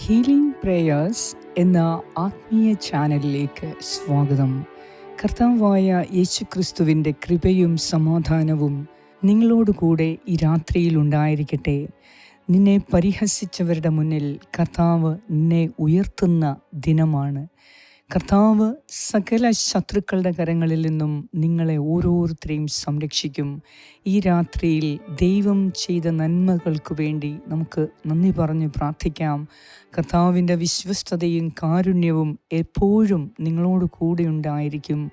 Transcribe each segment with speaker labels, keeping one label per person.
Speaker 1: Healing prayers എന്ന ആത്മീയ ചാനലിലേക്ക് സ്വാഗതം. കർത്താവായ യേശു ക്രിസ്തുവിന്റെ കൃപയും സമാധാനവും നിങ്ങളോടുകൂടെ ഈ രാത്രിയിൽ ഉണ്ടായിരിക്കട്ടെ. നിന്നെ പരിഹസിച്ചവരുടെ മുന്നിൽ കർത്താവ് നിന്നെ ഉയർത്തുന്ന ദിനമാണ്. കർത്താവ് സകല ശത്രുക്കളുടെ കരങ്ങളിൽ നിന്നും നിങ്ങളെ ഓരോരുത്തരെയും സംരക്ഷിക്കും. ഈ രാത്രിയിൽ ദൈവം ചെയ്ത നന്മകൾക്ക് വേണ്ടി നമുക്ക് നന്ദി പറഞ്ഞ് പ്രാർത്ഥിക്കാം. കർത്താവിന്റെ വിശ്വസ്തതയും കാരുണ്യവും എപ്പോഴും നിങ്ങളോട് കൂടെ ഉണ്ടായിരിക്കും.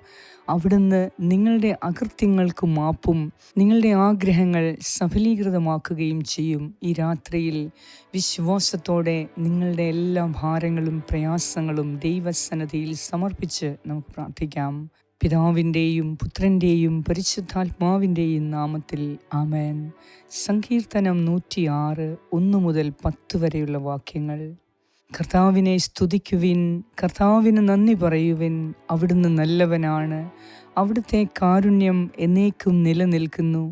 Speaker 1: അവിടുന്ന് നിങ്ങളുടെ അകൃത്യങ്ങൾക്ക് മാപ്പും നിങ്ങളുടെ ആഗ്രഹങ്ങൾ സഫലീകൃതമാക്കുകയും ചെയ്യും ഈ രാത്രിയിൽ. വിശ്വാസത്തോടെ നിങ്ങളുടെ എല്ലാ ഭാരങ്ങളും പ്രയാസങ്ങളും ദൈവസന്നതിയിൽ സമർപ്പിച്ച് നമുക്ക് പ്രാർത്ഥിക്കാം. പിതാവിന്റെയും പുത്രന്റെയും പരിശുദ്ധാത്മാവിന്റെയും നാമത്തിൽ ആമേൻ. സങ്കീർത്തനം നൂറ്റിയാറ് ഒന്ന് മുതൽ പത്ത് വരെയുള്ള വാക്യങ്ങൾ. കർത്താവിനെ സ്തുതിക്കുവിൻ. കർത്താവിന് നന്ദി പറയുവിൻ. അവിടുന്ന് നല്ലവനാണ്. അവിടുത്തെ കാരുണ്യം എന്നേക്കും നിലനിൽക്കുന്നു.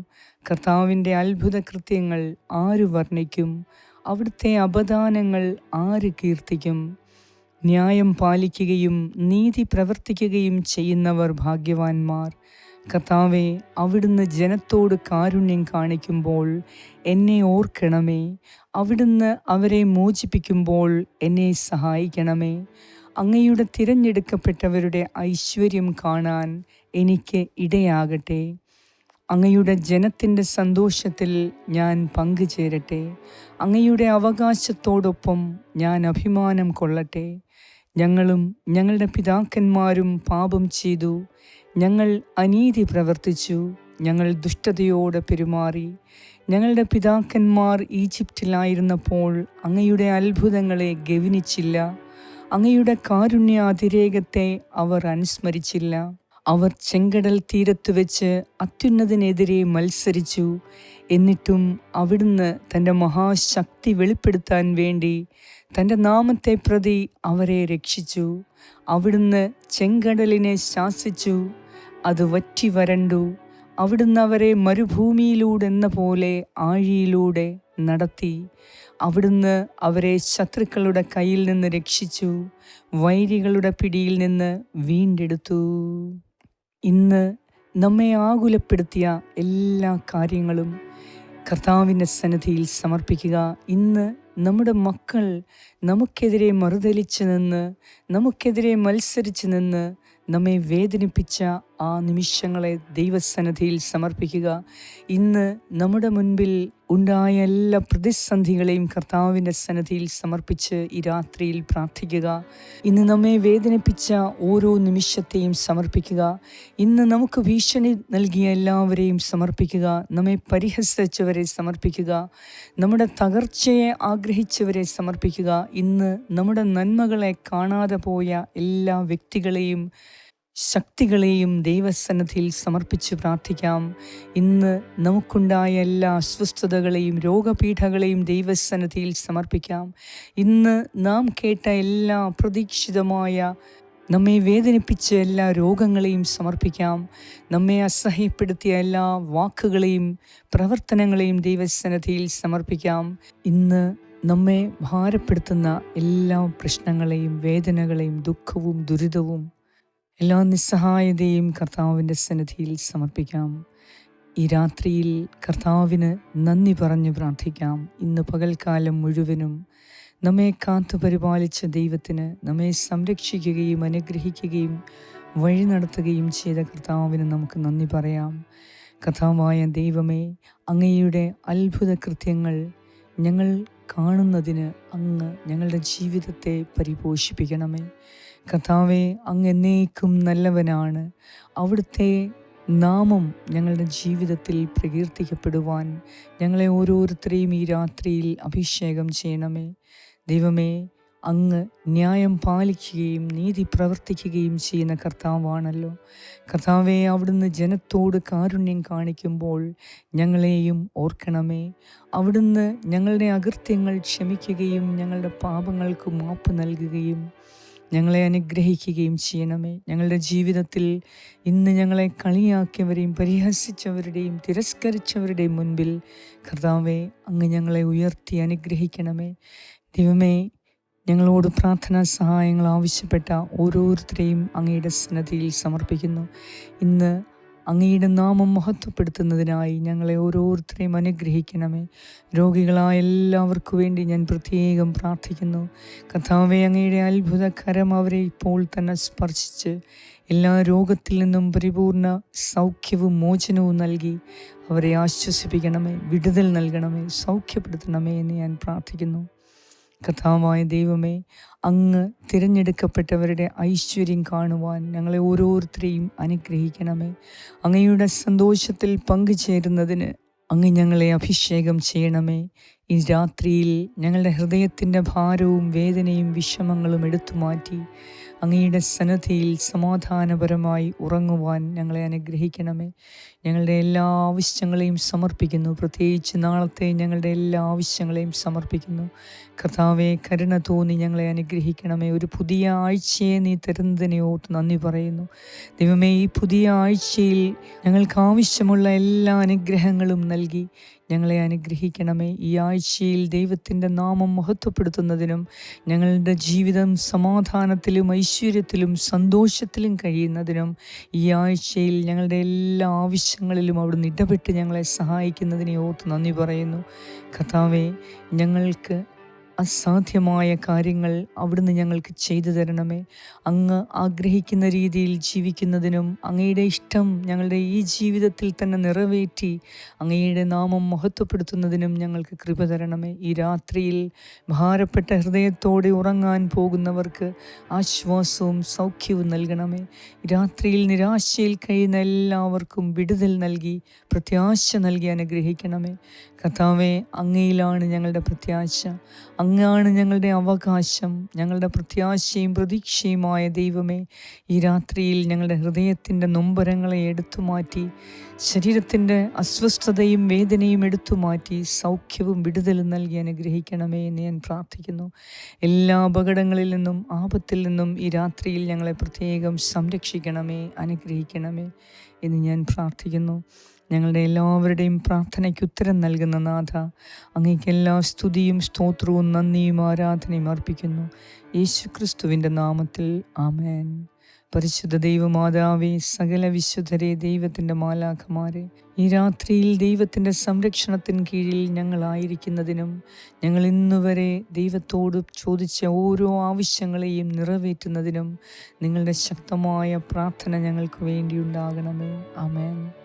Speaker 1: കർത്താവിന്റെ അത്ഭുത കൃത്യങ്ങൾ ആര് വർണിക്കും? അവിടുത്തെ അപദാനങ്ങൾ ആര് കീർത്തിക്കും? ന്യായം പാലിക്കുകയും നീതി പ്രവർത്തിക്കുകയും ചെയ്യുന്നവർ ഭാഗ്യവാന്മാർ. കർത്താവെ അവിടുന്ന് ജനത്തോട് കാരുണ്യം കാണിക്കുമ്പോൾ എന്നെ ഓർക്കണമേ. അവിടുന്ന് അവരെ മോചിപ്പിക്കുമ്പോൾ എന്നെ സഹായിക്കണമേ. അങ്ങയുടെ തിരഞ്ഞെടുക്കപ്പെട്ടവരുടെ ഐശ്വര്യം കാണാൻ എനിക്ക് ഇടയാകട്ടെ. അങ്ങയുടെ ജനത്തിന്റെ സന്തോഷത്തിൽ ഞാൻ പങ്കുചേരട്ടെ. അങ്ങയുടെ അവകാശത്തോടൊപ്പം ഞാൻ അഭിമാനം കൊള്ളട്ടെ. ഞങ്ങളും ഞങ്ങളുടെ പിതാക്കന്മാരും പാപം ചെയ്തു. ഞങ്ങൾ അനീതി പ്രവർത്തിച്ചു ഞങ്ങൾ ദുഷ്ടതയോടെ പെരുമാറി ഞങ്ങളുടെ പിതാക്കന്മാർ ഈജിപ്തിലായിരുന്നപ്പോൾ അങ്ങയുടെ അത്ഭുതങ്ങളെ ഗവനിച്ചില്ല അങ്ങയുടെ കാരുണ്യ അതിരേകത്തെ അവർ അനുസ്മരിച്ചില്ല. അവർ ചെങ്കടൽ തീരത്ത് വെച്ച് അത്യുന്നതിനെതിരെ മത്സരിച്ചു എന്നിട്ടും അവിടുന്ന് തന്റെ മഹാശക്തി വെളിപ്പെടുത്താൻ വേണ്ടി തന്റെ നാമത്തെ പ്രതി അവരെ രക്ഷിച്ചു അവിടുന്ന് ചെങ്കടലിനെ ശാസിച്ചു അത് വറ്റി വരണ്ടു. അവിടുന്ന് അവരെ മരുഭൂമിയിലൂടെ എന്ന പോലെ ആഴിയിലൂടെ നടത്തി. അവിടുന്ന് അവരെ ശത്രുക്കളുടെ കയ്യിൽ നിന്ന് രക്ഷിച്ചു. വൈരികളുടെ പിടിയിൽ നിന്ന് വീണ്ടെടുത്തു. ഇന്ന് നമ്മെ ആകുലപ്പെടുത്തിയ എല്ലാ കാര്യങ്ങളും കർത്താവിന്റെ സന്നിധിയിൽ സമർപ്പിക്കുക. ഇന്ന് നമ്മുടെ മക്കൾ നമുക്കെതിരെ മറുതലിച്ച് നിന്ന് നമുക്കെതിരെ മത്സരിച്ച് നിന്ന് നമ്മെ വേദനിപ്പിച്ച ആ നിമിഷങ്ങളെ ദൈവസന്നിധിയിൽ സമർപ്പിക്കുക. ഇന്ന് നമ്മുടെ മുൻപിൽ ഉണ്ടായ എല്ലാ പ്രതിസന്ധികളെയും കർത്താവിന്റെ സന്നിധിയിൽ സമർപ്പിച്ച് ഈ രാത്രിയിൽ പ്രാർത്ഥിക്കുക. ഇന്ന് നമ്മെ വേദനിപ്പിച്ച ഓരോ നിമിഷത്തെയും സമർപ്പിക്കുക. ഇന്ന് നമുക്ക് ഭീഷണി നൽകിയ എല്ലാവരെയും സമർപ്പിക്കുക. നമ്മെ പരിഹസിച്ചവരെ സമർപ്പിക്കുക. നമ്മുടെ തകർച്ചയെ ആഗ്രഹിച്ചവരെ സമർപ്പിക്കുക. ഇന്ന് നമ്മുടെ നന്മകളെ കാണാതെ പോയ എല്ലാ വ്യക്തികളെയും ശക്തികളെയും ദൈവസന്നിധിയിൽ സമർപ്പിച്ച് പ്രാർത്ഥിക്കാം. ഇന്ന് നമുക്കുണ്ടായ എല്ലാ അസ്വസ്ഥതകളെയും രോഗപീഠകളെയും ദൈവസന്നിധിയിൽ സമർപ്പിക്കാം. ഇന്ന് നാം കേട്ട എല്ലാ പ്രതീക്ഷിതമായ നമ്മെ വേദനിപ്പിച്ച എല്ലാ രോഗങ്ങളെയും സമർപ്പിക്കാം. നമ്മെ അസഹ്യപ്പെടുത്തിയ എല്ലാ വാക്കുകളെയും പ്രവർത്തനങ്ങളെയും ദൈവസന്നിധിയിൽ സമർപ്പിക്കാം. ഇന്ന് നമ്മെ ഭാരപ്പെടുത്തുന്ന എല്ലാ പ്രശ്നങ്ങളെയും വേദനകളെയും ദുഃഖവും ദുരിതവും എല്ലാ നിസ്സഹായതയും കർത്താവിന്റെ സന്നിധിയിൽ സമർപ്പിക്കാം. ഈ രാത്രിയിൽ കർത്താവിന് നന്ദി പറഞ്ഞ് പ്രാർത്ഥിക്കാം. ഇന്ന് പകൽക്കാലം മുഴുവനും നമ്മെ കാത്തു പരിപാലിച്ച ദൈവത്തിന് നമ്മെ സംരക്ഷിക്കുകയും അനുഗ്രഹിക്കുകയും വഴി നടത്തുകയും ചെയ്ത കർത്താവിന് നമുക്ക് നന്ദി പറയാം. കഥാവായ ദൈവമേ അങ്ങയുടെ അത്ഭുത കൃത്യങ്ങൾ ഞങ്ങൾ കാണുന്നതിന് അങ്ങ് ഞങ്ങളുടെ ജീവിതത്തെ പരിപോഷിപ്പിക്കണമേ. കർത്താവെ അങ്ങ് എന്നേക്കും നല്ലവനാണ്. അവിടുത്തെ നാമം ഞങ്ങളുടെ ജീവിതത്തിൽ പ്രകീർത്തിക്കപ്പെടുവാൻ ഞങ്ങളെ ഓരോരുത്തരെയും ഈ രാത്രിയിൽ അഭിഷേകം ചെയ്യണമേ. ദൈവമേ അങ്ങ് ന്യായം പാലിക്കുകയും നീതി പ്രവർത്തിക്കുകയും ചെയ്യുന്ന കർത്താവാണല്ലോ. കർത്താവെ അവിടുന്ന് ജനത്തോട് കാരുണ്യം കാണിക്കുമ്പോൾ ഞങ്ങളെയും ഓർക്കണമേ. അവിടുന്ന് ഞങ്ങളുടെ അകൃത്യങ്ങൾ ക്ഷമിക്കുകയും ഞങ്ങളുടെ പാപങ്ങൾക്ക് മാപ്പ് നൽകുകയും ഞങ്ങളെ അനുഗ്രഹിക്കുകയും ചെയ്യണമേ. ഞങ്ങളുടെ ജീവിതത്തിൽ ഇന്ന് ഞങ്ങളെ കളിയാക്കിയവരെയും പരിഹസിച്ചവരുടെയും തിരസ്കരിച്ചവരുടെയും മുൻപിൽ കർത്താവെ അങ്ങ് ഞങ്ങളെ ഉയർത്തി അനുഗ്രഹിക്കണമേ. ദൈവമേ ഞങ്ങളോട് പ്രാർത്ഥനാ സഹായങ്ങൾ ആവശ്യപ്പെട്ട ഓരോരുത്തരെയും അങ്ങയുടെ സന്നദ്ധിയിൽ സമർപ്പിക്കുന്നു. ഇന്ന് അങ്ങയുടെ നാമം മഹത്വപ്പെടുത്തുന്നതിനായി ഞങ്ങളെ ഓരോരുത്തരെയും അനുഗ്രഹിക്കണമേ. രോഗികളായ എല്ലാവർക്കു വേണ്ടി ഞാൻ പ്രത്യേകം പ്രാർത്ഥിക്കുന്നു. കഥാവെ അങ്ങയുടെ അത്ഭുതകരം അവരെ ഇപ്പോൾ തന്നെ സ്പർശിച്ച് എല്ലാ രോഗത്തിൽ നിന്നും പരിപൂർണ സൗഖ്യവും മോചനവും നൽകി അവരെ ആശ്വസിപ്പിക്കണമേ വിടുതൽ നൽകണമേ സൗഖ്യപ്പെടുത്തണമേ എന്ന് ഞാൻ പ്രാർത്ഥിക്കുന്നു. കഥാവായ ദൈവമേ അങ്ങ് തിരഞ്ഞെടുക്കപ്പെട്ടവരുടെ ഐശ്വര്യം കാണുവാൻ ഞങ്ങളെ ഓരോരുത്തരെയും അനുഗ്രഹിക്കണമേ. അങ്ങയുടെ സന്തോഷത്തിൽ പങ്കുചേരുന്നതിന് അങ്ങ് ഞങ്ങളെ അഭിഷേകം ചെയ്യണമേ. ഈ രാത്രിയിൽ ഞങ്ങളുടെ ഹൃദയത്തിന്റെ ഭാരവും വേദനയും വിഷമങ്ങളും എടുത്തു മാറ്റി അങ്ങയുടെ സന്നദ്ധിയിൽ സമാധാനപരമായി ഉറങ്ങുവാൻ ഞങ്ങളെ അനുഗ്രഹിക്കണമേ. ഞങ്ങളുടെ എല്ലാ ആവശ്യങ്ങളെയും സമർപ്പിക്കുന്നു. പ്രത്യേകിച്ച് നാളത്തെ ഞങ്ങളുടെ എല്ലാ ആവശ്യങ്ങളെയും സമർപ്പിക്കുന്നു. കർത്താവെ കരുണ തോന്നി ഞങ്ങളെ അനുഗ്രഹിക്കണമേ. ഒരു പുതിയ ആഴ്ചയെ നീ തരുന്നതിനെ ഓർത്ത് നന്ദി പറയുന്നു. ദൈവമേ ഈ പുതിയ ആഴ്ചയിൽ ഞങ്ങൾക്ക് ആവശ്യമുള്ള എല്ലാ അനുഗ്രഹങ്ങളും നൽകി ഞങ്ങളെ അനുഗ്രഹിക്കണമേ. ഈ ആഴ്ചയിൽ ദൈവത്തിന്റെ നാമം മഹത്വപ്പെടുത്തുന്നതിനും ഞങ്ങളുടെ ജീവിതം സമാധാനത്തിലും ഐശ്വര്യത്തിലും സന്തോഷത്തിലും കഴിയുന്നതിനും ഈ ആഴ്ചയിൽ ഞങ്ങളുടെ എല്ലാ ആവശ്യങ്ങളിലും അവിടുന്ന് ഇടപെട്ട് ഞങ്ങളെ സഹായിക്കുന്നതിനെ ഓർത്ത് നന്ദി പറയുന്നു. കഥാവെ ഞങ്ങൾക്ക് അസാധ്യമായ കാര്യങ്ങൾ അവിടുന്ന് ഞങ്ങൾക്ക് ചെയ്തു തരണമേ. അങ്ങ് ആഗ്രഹിക്കുന്ന രീതിയിൽ ജീവിക്കുന്നതിനും അങ്ങയുടെ ഇഷ്ടം ഞങ്ങളുടെ ഈ ജീവിതത്തിൽ തന്നെ നിറവേറ്റി അങ്ങയുടെ നാമം മഹത്വപ്പെടുത്തുന്നതിനും ഞങ്ങൾക്ക് കൃപ തരണമേ. ഈ രാത്രിയിൽ ഭാരപ്പെട്ട ഹൃദയത്തോടെ ഉറങ്ങാൻ പോകുന്നവർക്ക് ആശ്വാസവും സൗഖ്യവും നൽകണമേ. രാത്രിയിൽ നിരാശയിൽ കഴിയുന്ന എല്ലാവർക്കും വിടുതൽ നൽകി പ്രത്യാശ നൽകി അനുഗ്രഹിക്കണമേ. കഥാവെ അങ്ങയിലാണ് ഞങ്ങളുടെ പ്രത്യാശ. അങ്ങാണ് ഞങ്ങളുടെ അവകാശം. ഞങ്ങളുടെ പ്രത്യാശയും പ്രതീക്ഷയുമായ ദൈവമേ ഈ രാത്രിയിൽ ഞങ്ങളുടെ ഹൃദയത്തിന്റെ നൊമ്പരങ്ങളെ എടുത്തു മാറ്റി ശരീരത്തിന്റെ അസ്വസ്ഥതയും വേദനയും എടുത്തു മാറ്റി സൗഖ്യവും വിടുതലും നൽകി അനുഗ്രഹിക്കണമേ എന്ന് ഞാൻ പ്രാർത്ഥിക്കുന്നു. എല്ലാ അപകടങ്ങളിൽ നിന്നും ആപത്തിൽ നിന്നും ഈ രാത്രിയിൽ ഞങ്ങളെ പ്രത്യേകം സംരക്ഷിക്കണമേ അനുഗ്രഹിക്കണമേ എന്ന് ഞാൻ പ്രാർത്ഥിക്കുന്നു. ഞങ്ങളുടെ എല്ലാവരുടെയും പ്രാർത്ഥനയ്ക്ക് ഉത്തരം നൽകുന്ന നാഥ അങ്ങേക്ക് എല്ലാ സ്തുതിയും സ്തോത്രവും നന്ദിയും ആരാധനയും അർപ്പിക്കുന്നു. യേശു ക്രിസ്തുവിന്റെ നാമത്തിൽ ആമേൻ. പരിശുദ്ധ ദൈവമാതാവേ സകല വിശുദ്ധരെ ദൈവത്തിന്റെ മാലാഖമാരെ ഈ രാത്രിയിൽ ദൈവത്തിന്റെ സംരക്ഷണത്തിന് കീഴിൽ ഞങ്ങളായിരിക്കുന്നതിനും ഞങ്ങൾ ഇന്നുവരെ ദൈവത്തോട് ചോദിച്ച ഓരോ ആവശ്യങ്ങളെയും നിറവേറ്റുന്നതിനും നിങ്ങളുടെ ശക്തമായ പ്രാർത്ഥന ഞങ്ങൾക്ക് വേണ്ടിയുണ്ടാകണമേ. ആമേൻ.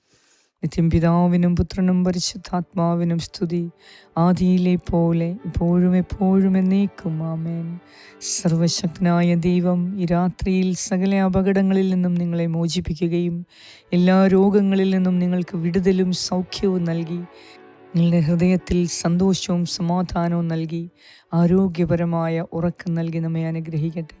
Speaker 1: നിത്യം പിതാവിനും പുത്രനും പരിശുദ്ധാത്മാവിനും സ്തുതി. ആദിയിലെ പോലെ ഇപ്പോഴും എപ്പോഴും എന്നേക്കും. ആമേൻ. സർവശക്തനായ ദൈവം ഈ രാത്രിയിൽ സകല അപകടങ്ങളിൽ നിന്നും നിങ്ങളെ മോചിപ്പിക്കുകയും എല്ലാ രോഗങ്ങളിൽ നിന്നും നിങ്ങൾക്ക് വിടുതലും സൗഖ്യവും നൽകി. നിങ്ങളുടെ ഹൃദയത്തിൽ സന്തോഷവും സമാധാനവും നൽകി. ആരോഗ്യപരമായ ഉറക്കം നൽകി നമ്മെ അനുഗ്രഹിക്കട്ടെ.